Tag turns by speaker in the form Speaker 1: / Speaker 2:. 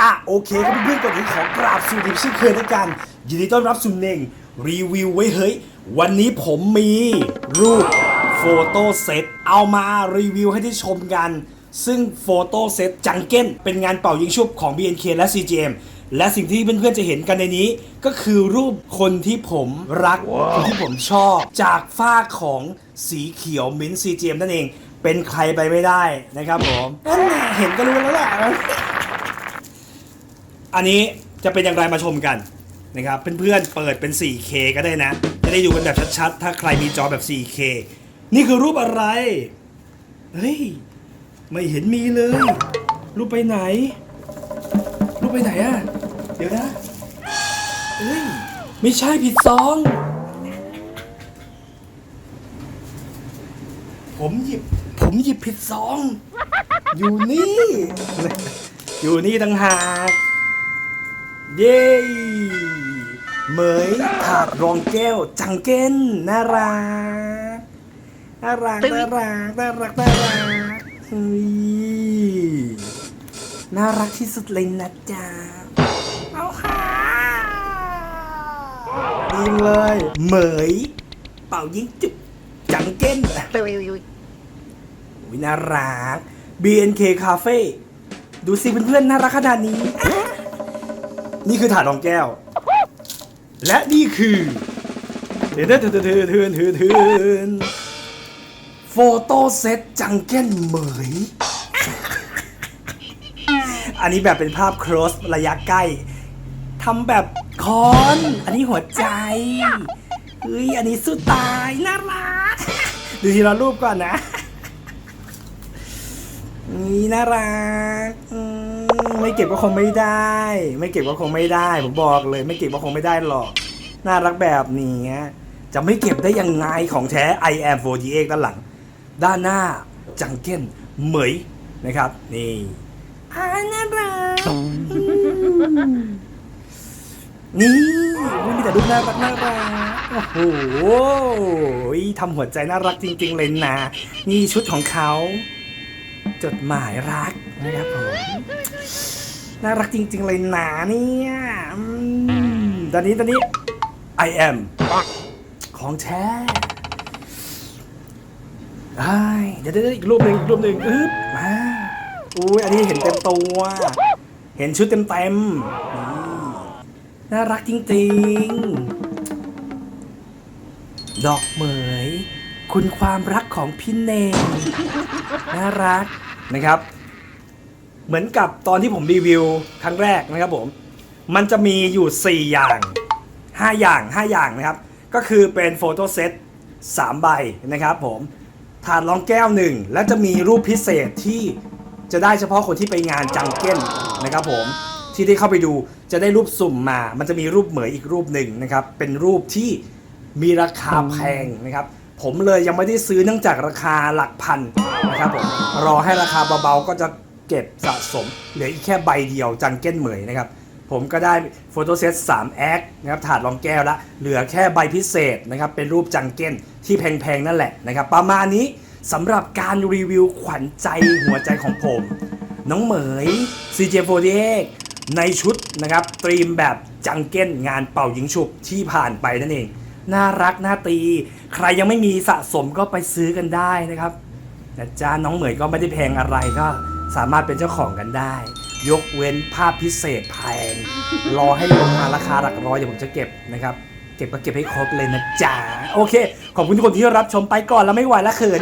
Speaker 1: อะโอเคครับเพื่อนๆก่อนอื่นขอกราบสวัสดีเช่นเคยด้วยกัน ยินดีต้อนรับสู่เน่งรีวิวไว้เฮ้ย วันนี้ผมมีรูปโฟโต้เซตเอามารีวิวให้ได้ชมกัน ซึ่งโฟโต้เซตจังเก้นเป็นงานเป่ายิงชุบของ BNK และ CGM และสิ่งที่เพื่อนๆจะเห็นกันในนี้ ก็คือรูปคนที่ผมรัก คนที่ผมชอบจากฝ้ากของสีเขียวมิ้นท์ CGM นั่นเอง เป็นใครไปไม่ได้นะครับผมนั่นแหละเห็นก็รู้แล้วแหละ อันนี้จะเป็นอย่างไรมาชมกันนะครับเพื่อนๆเปิดเป็น 4K ก็ได้นะ จะได้ดูกันแบบชัดๆ ถ้าใครมีจอแบบ 4K นี่คือรูปอะไร เฮ้ย ไม่เห็นมีเลย รูปไปไหน รูปไปไหนอะเดี๋ยวนะเฮ้ย ไม่ใช่ผิดซอง ผมหยิบ ผมหยิบผิดซอง อยู่นี่ อยู่นี่ต่างหาก เย้เหมยถาดรองแก้วจังเก้นน่ารักน่ารักน่ารักน่ารักน่ารักเฮ้ยน่ารักที่สุดเลยนะจ๊ะเอาค่ะยิงเลยเหมยเป่ายิงจุบจังเก้นอุ๊ยน่ารัก BNK Cafe ดูสิเพื่อนๆน่ารักขนาดนี้ นี่คือถาดรองแก้ว และนี่คือเถือนเถือนเถือนเถือนเถือนเถือนเถือนโฟโต้เซตจังเก้นเหมย อันนี้แบบเป็นภาพ close ระยะใกล้ทำแบบคอน อันนี้หัวใจ เฮ้ย อันนี้สุดตาย น่ารัก ดูทีละรูปก่อนนะ นี่น่ารักอื ไม่เก็บก็คงไม่ได้ ไม่เก็บก็คงไม่ได้ ผมบอกเลย ไม่เก็บก็คงไม่ได้หรอก น่ารักแบบนี้จะไม่เก็บได้ยังไงของแท้ I am 48ด้านหลัง ด้านหน้าจังเก้นเหมยนะครับ นี่อาน่ารักนี่มันมีแต่รูปน่ารักน่ารักโอ้โหทำหัวใจน่ารักจริง ๆ เลยนะ นี่ชุดของเขา จดหมายรักนะครับผม น่ารักจริง ๆ เลยนะเนี่ยอืมตอนนี้ตอนนี้ I am ของแท้ไอ้ยเดี๋ยวเดี๋ยวอีกรูปหนึ่งอีกรูปหนึ่งอึ๊บมาอุ้ยอันนี้เห็นเต็มตัว เห็นชุดเต็มเต็มๆนี่น่ารักจริง ๆ ดอกเหมย คุณความรักของพี่เนงน่ารักนะครับ เหมือนกับตอนที่ผมรีวิวครั้งแรกนะครับผม มันจะมีอยู่ 4 อย่าง 5 อย่าง 5 อย่างนะครับ ก็คือเป็นโฟโต้เซต3ใบนะครับผมถาดรองแก้วหนึ่งและจะมีรูปพิเศษที่จะได้เฉพาะคนที่ไปงานจังเก้นนะครับผมที่ได้เข้าไปดูจะได้รูปสุ่มมา มันจะมีรูปเหมยอีกรูปหนึ่งนะครับ เป็นรูปที่มีราคาแพงนะครับ ผมเลยยังไม่ได้ซื้อเนื่องจากราคาหลักพันนะครับผมรอให้ราคาเบาๆก็จะ เก็บสะสม เหลืออีกแค่ใบเดียวจังเก้นเหมยนะครับ ผมก็ได้โฟโต้เซต3แอคนะครับถาดรองแก้วละ เหลือแค่ใบพิเศษนะครับ เป็นรูปจังเก้นที่แพงๆ นั่นแหละนะครับ ประมาณนี้สำหรับการรีวิวขวัญใจหัวใจของผม น้องเหมย CJ48 ในชุดนะครับตรีมแบบจังเก้นงานเป่ายิงฉุบที่ผ่านไปนั่นเอง น่ารักน่าตี ใครยังไม่มีสะสมก็ไปซื้อกันได้นะครับนะจ๊ะน้องเหมยก็ไม่ได้แพงอะไรก็ สามารถเป็นเจ้าของกันได้ ยกเว้นภาพพิเศษแพงรอให้ลงมาราคาหลักร้อยเดี๋ยวผมจะเก็บนะครับ เก็บก็เก็บให้ครบเลยนะจ๊ะโอเค ขอบคุณทุกคนที่รับชมไปก่อนแล้วไม่ไหวแล้วเขิน